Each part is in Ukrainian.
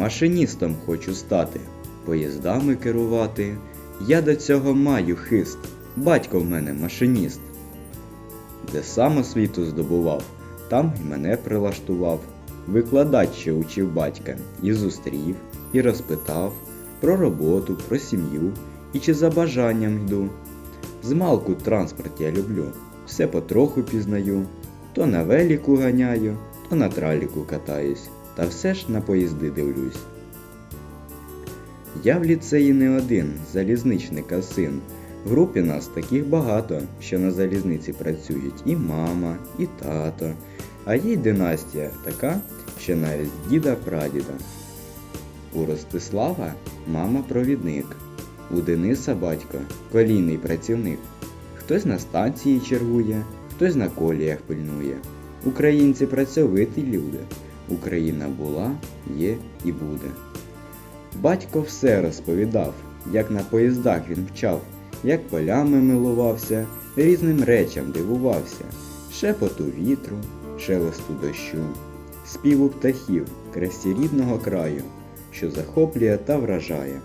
Машиністом хочу стати, поїздами керувати. Я до цього маю хист, батько в мене машиніст. Де сам освіту здобував, там і мене прилаштував. Викладач ще учив батька і зустрів, і розпитав про роботу, про сім'ю і чи за бажанням йду. Змалку транспорт я люблю, все потроху пізнаю, то на веліку ганяю, то на траліку катаюсь, та все ж на поїзди дивлюсь. Я в ліцеї не один, залізничника син. В групі нас таких багато, що на залізниці працюють і мама, і тато, а є й династія така, що навіть діда прадіда. У Ростислава мама провідник, у Дениса батько колійний працівник. Хтось на станції чергує, хтось на коліях пильнує. Українці працьовиті люди. Україна була, є і буде. Батько все розповідав, як на поїздах він вчав, як полями милувався, різним речам дивувався, шепоту вітру, шелесту дощу, співу птахів, красі рідного краю, що захоплює та вражає.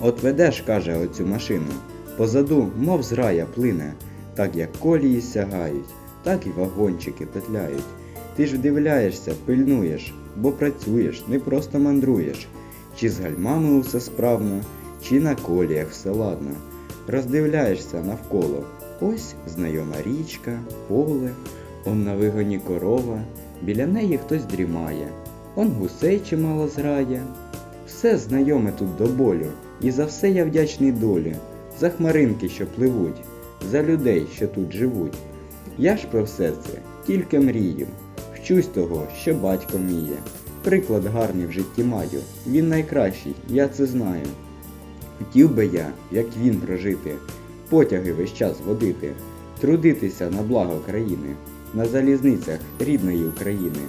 От ведеш, каже, оцю машину, позаду, мов зрая плине, так як колії сягають, так і вагончики петляють. Ти ж вдивляєшся, пильнуєш, бо працюєш, не просто мандруєш. Чи з гальмами усе справно, чи на коліях все ладно. Роздивляєшся навколо. Ось знайома річка, поле, он на вигоні корова, біля неї хтось дрімає, он гусей чимало зграє. Все знайоме тут до болю, і за все я вдячний долі, за хмаринки, що пливуть, за людей, що тут живуть. Я ж про все це тільки мрію, вчусь того, що батько вміє. Приклад гарний в житті маю, він найкращий, я це знаю. Хотів би я, як він прожити, потяги весь час водити, трудитися на благо країни, на залізницях рідної України.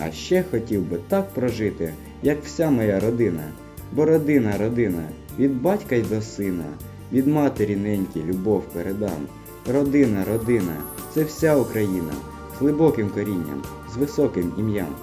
А ще хотів би так прожити, як вся моя родина, бо родина, родина, від батька й до сина, від матері неньки любов передам. Родина, родина, це вся Україна, глибоким корінням, з високим ім'ям.